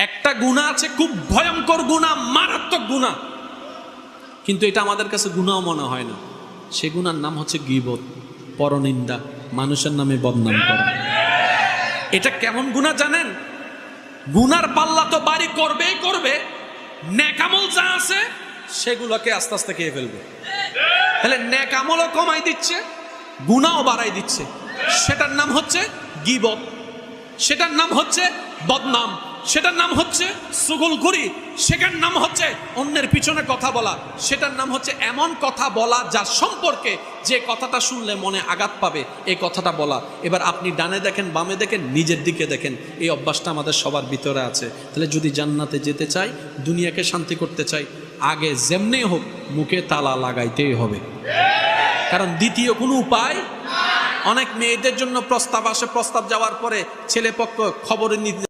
একটা গুণা আছে, খুব ভয়ঙ্কর গুণা, মারাত্মক গুণা। কিন্তু এটা আমাদের কাছে গুণাও মনে হয় না। সে গুণার নাম হচ্ছে গিবত, পরনিন্দা, মানুষের নামে বদনাম করা। এটা কেমন গুণা জানেন? গুনার পাল্লা তো বাড়ি করবেই করবে নেকামল যা আছে, সেগুলোকে আস্তে আস্তে খেয়ে ফেলবে। তাহলে নেকামলও কমাই দিচ্ছে গুনাও বাড়াই দিচ্ছে। সেটার নাম হচ্ছে গিবত। সেটার নাম হচ্ছে বদনাম। সেটার নাম হচ্ছে সুগলখুরি সেটার নাম হচ্ছে অন্যের পিছনে কথা বলা। সেটার নাম হচ্ছে এমন কথা বলা যার সম্পর্কে যে কথাটা শুনলে মনে আঘাত পাবে, এই কথাটা বলা। এবার আপনি ডানে দেখেন, বামে দেখেন, নিজের দিকে দেখেন। এই অভ্যাসটা আমাদের সবার ভিতরে আছে। তাহলে যদি জান্নাতে যেতে চাই, দুনিয়াকে শান্তি করতে চাই, আগে যেমনি হোক মুখে তালা লাগাইতেই হবে। কারণ দ্বিতীয় কোনো উপায় অনেক মেয়েদের জন্য প্রস্তাব আসে, প্রস্তাব যাওয়ার পরে ছেলে পক্ষ খবরে নিতে